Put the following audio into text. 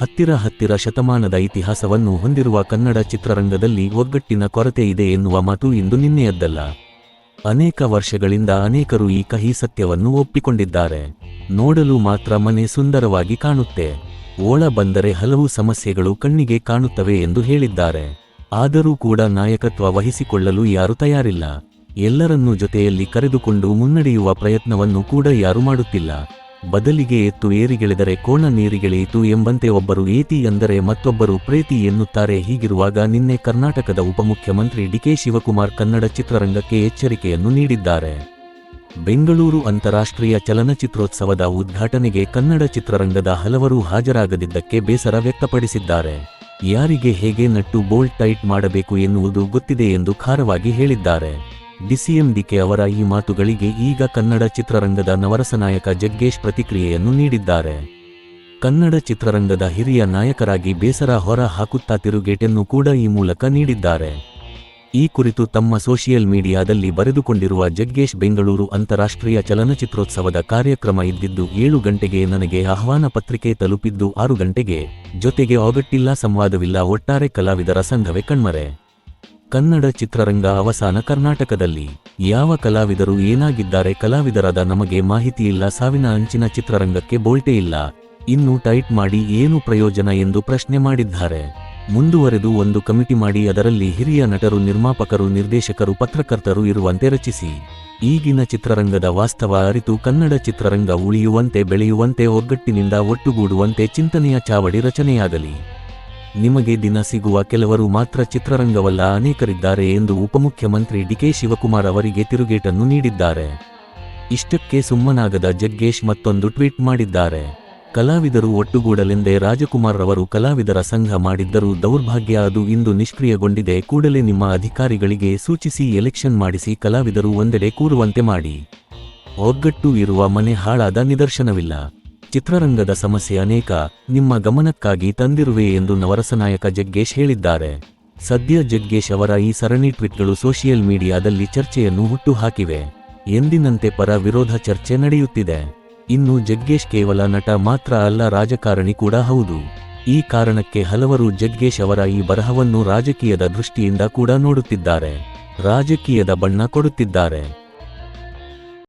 ಹತ್ತಿರ ಹತ್ತಿರ ಶತಮಾನದ ಇತಿಹಾಸವನ್ನು ಹೊಂದಿರುವ ಕನ್ನಡ ಚಿತ್ರರಂಗದಲ್ಲಿ ಒಗ್ಗಟ್ಟಿನ ಕೊರತೆ ಇದೆ ಎನ್ನುವ ಮಾತು ಇಂದು ನಿನ್ನೆಯದ್ದಲ್ಲ. ಅನೇಕ ವರ್ಷಗಳಿಂದ ಅನೇಕರು ಈ ಕಹಿ ಸತ್ಯವನ್ನು ಒಪ್ಪಿಕೊಂಡಿದ್ದಾರೆ. ನೋಡಲು ಮಾತ್ರ ಮನೆ ಸುಂದರವಾಗಿ ಕಾಣುತ್ತೆ. ಓಳ ಬಂದರೆ ಹಲವು ಸಮಸ್ಯೆಗಳು ಕಣ್ಣಿಗೆ ಕಾಣುತ್ತವೆ ಎಂದು ಹೇಳಿದ್ದಾರೆ. ಆದರೂ ಕೂಡ ನಾಯಕತ್ವ ವಹಿಸಿಕೊಳ್ಳಲು ಯಾರು ತಯಾರಿಲ್ಲ. ಎಲ್ಲರನ್ನೂ ಜೊತೆಯಲ್ಲಿ ಕರೆದುಕೊಂಡು ಮುನ್ನಡೆಯುವ ಪ್ರಯತ್ನವನ್ನು ಕೂಡ ಯಾರು ಮಾಡುತ್ತಿಲ್ಲ. ಬದಲಿಗೆ ಎತ್ತು ಏರಿಗೆಳೆದರೆ ಕೋಣ ನೀರಿಗೆಳೆಯಿತು ಎಂಬಂತೆ ಒಬ್ಬರು ಏತಿ ಎಂದರೆ ಮತ್ತೊಬ್ಬರು ಪ್ರೇತಿ ಎನ್ನುತ್ತಾರೆ. ಹೀಗಿರುವಾಗ ನಿನ್ನೆ ಕರ್ನಾಟಕದ ಉಪಮುಖ್ಯಮಂತ್ರಿ ಡಿಕೆ ಶಿವಕುಮಾರ್ ಕನ್ನಡ ಚಿತ್ರರಂಗಕ್ಕೆ ಎಚ್ಚರಿಕೆಯನ್ನು ನೀಡಿದ್ದಾರೆ. ಬೆಂಗಳೂರು ಅಂತಾರಾಷ್ಟ್ರೀಯ ಚಲನಚಿತ್ರೋತ್ಸವದ ಉದ್ಘಾಟನೆಗೆ ಕನ್ನಡ ಚಿತ್ರರಂಗದ ಹಲವರು ಹಾಜರಾಗದಿದ್ದಕ್ಕೆ ಬೇಸರ ವ್ಯಕ್ತಪಡಿಸಿದ್ದಾರೆ. ಯಾರಿಗೆ ಹೇಗೆ ನಟ್ಟು ಬೋಲ್ಟ್ ಟೈಟ್ ಮಾಡಬೇಕು ಎನ್ನುವುದು ಗೊತ್ತಿದೆ ಎಂದು ಖಾರವಾಗಿ ಹೇಳಿದ್ದಾರೆ. ಡಿಸಿಎಂ ಡಿಕೆ ಅವರ ಈ ಮಾತುಗಳಿಗೆ ಈಗ ಕನ್ನಡ ಚಿತ್ರರಂಗದ ನವರಸ ನಾಯಕ ಜಗ್ಗೇಶ್ ಪ್ರತಿಕ್ರಿಯೆಯನ್ನು ನೀಡಿದ್ದಾರೆ. ಕನ್ನಡ ಚಿತ್ರರಂಗದ ಹಿರಿಯ ನಾಯಕರಾಗಿ ಬೇಸರ ಹೊರ ಹಾಕುತ್ತಾ ತಿರುಗೇಟನ್ನು ಕೂಡ ಈ ಮೂಲಕ ನೀಡಿದ್ದಾರೆ. ಈ ಕುರಿತು ತಮ್ಮ ಸೋಷಿಯಲ್ ಮೀಡಿಯಾದಲ್ಲಿ ಬರೆದುಕೊಂಡಿರುವ ಜಗ್ಗೇಶ್ ಬೆಂಗಳೂರು ಅಂತಾರಾಷ್ಟ್ರೀಯ ಚಲನಚಿತ್ರೋತ್ಸವದ ಕಾರ್ಯಕ್ರಮ ಇದ್ದಿದ್ದು ಏಳು ಗಂಟೆಗೆ ನನಗೆ ಆಹ್ವಾನ ಪತ್ರಿಕೆ ತಲುಪಿದ್ದು ಆರು ಗಂಟೆಗೆ. ಜೊತೆಗೆ ಒಗಟ್ಟಿಲ್ಲ, ಸಂವಾದವಿಲ್ಲ, ಒಟ್ಟಾರೆ ಕಲಾವಿದರ ಸಂಘವೇ ಕಣ್ಮರೆ. ಕನ್ನಡ ಚಿತ್ರರಂಗ ಅವಸಾನ ಕರ್ನಾಟಕದಲ್ಲಿ. ಯಾವ ಕಲಾವಿದರು ಏನಾಗಿದ್ದಾರೆ? ಕಲಾವಿದರಾದ ನಮಗೆ ಮಾಹಿತಿ ಇಲ್ಲ. ಸಾವಿನ ಅಂಚಿನ ಚಿತ್ರರಂಗಕ್ಕೆ ಬೋಲ್ಟೇ ಇಲ್ಲ. ಇನ್ನು ಟೈಟ್ ಮಾಡಿ ಏನು ಪ್ರಯೋಜನ ಎಂದು ಪ್ರಶ್ನೆ ಮಾಡಿದ್ದಾರೆ. ಮುಂದುವರೆದು ಒಂದು ಕಮಿಟಿ ಮಾಡಿ ಅದರಲ್ಲಿ ಹಿರಿಯ ನಟರು, ನಿರ್ಮಾಪಕರು, ನಿರ್ದೇಶಕರು, ಪತ್ರಕರ್ತರು ಇರುವಂತೆ ರಚಿಸಿ. ಈಗಿನ ಚಿತ್ರರಂಗದ ವಾಸ್ತವ ಅರಿತು ಕನ್ನಡ ಚಿತ್ರರಂಗ ಉಳಿಯುವಂತೆ, ಬೆಳೆಯುವಂತೆ, ಒಗ್ಗಟ್ಟಿನಿಂದ ಒಟ್ಟುಗೂಡುವಂತೆ ಚಿಂತನೆಯ ಚಾವಡಿ ರಚನೆಯಾಗಲಿ. ನಿಮಗೆ ದಿನ ಸಿಗುವ ಕೆಲವರು ಮಾತ್ರ ಚಿತ್ರರಂಗವಲ್ಲ ಅನೇಕರಿದ್ದಾರೆ ಎಂದು ಉಪಮುಖ್ಯಮಂತ್ರಿ ಡಿಕೆ ಶಿವಕುಮಾರ್ ಅವರಿಗೆ ತಿರುಗೇಟನ್ನು ನೀಡಿದ್ದಾರೆ. ಇಷ್ಟಕ್ಕೆ ಸುಮ್ಮನಾಗದ ಜಗ್ಗೇಶ್ ಮತ್ತೊಂದು ಟ್ವೀಟ್ ಮಾಡಿದ್ದಾರೆ. ಕಲಾವಿದರು ಒಟ್ಟುಗೂಡಲೆಂದೇ ರಾಜಕುಮಾರ್ ರವರು ಕಲಾವಿದರ ಸಂಘ ಮಾಡಿದ್ದರೂ ದೌರ್ಭಾಗ್ಯ ಅದು ಇಂದು ನಿಷ್ಕ್ರಿಯಗೊಂಡಿದೆ. ಕೂಡಲೇ ನಿಮ್ಮ ಅಧಿಕಾರಿಗಳಿಗೆ ಸೂಚಿಸಿ ಎಲೆಕ್ಷನ್ ಮಾಡಿಸಿ ಕಲಾವಿದರು ಒಂದೆಡೆ ಕೂರುವಂತೆ ಮಾಡಿ. ಒಗ್ಗಟ್ಟು ಇರುವ ಮನೆ ಹಾಳಾದ ನಿದರ್ಶನವಿಲ್ಲ. ಚಿತ್ರರಂಗದ ಸಮಸ್ಯೆ ಅನೇಕ. ನಿಮ್ಮ ಗಮನಕ್ಕಾಗಿ ತಂದಿರುವೆ ಎಂದು ನವರಸನಾಯಕ ಜಗ್ಗೇಶ್ ಹೇಳಿದ್ದಾರೆ. ಸದ್ಯ ಜಗ್ಗೇಶ್ ಅವರ ಈ ಸರಣಿ ಟ್ವೀಟ್ಗಳು ಸೋಷಿಯಲ್ ಮೀಡಿಯಾದಲ್ಲಿ ಚರ್ಚೆಯನ್ನು ಹುಟ್ಟುಹಾಕಿವೆ. ಎಂದಿನಂತೆ ಪರ ವಿರೋಧ ಚರ್ಚೆ ನಡೆಯುತ್ತಿದೆ. ಇನ್ನು ಜಗ್ಗೇಶ್ ಕೇವಲ ನಟ ಮಾತ್ರ ಅಲ್ಲ, ರಾಜಕಾರಣಿ ಕೂಡ ಹೌದು. ಈ ಕಾರಣಕ್ಕೆ ಹಲವರು ಜಗ್ಗೇಶ್ ಅವರ ಈ ಬರಹವನ್ನು ರಾಜಕೀಯದ ದೃಷ್ಟಿಯಿಂದ ಕೂಡ ನೋಡುತ್ತಿದ್ದಾರೆ. ರಾಜಕೀಯದ ಬಣ್ಣ ಕೊಡುತ್ತಿದ್ದಾರೆ.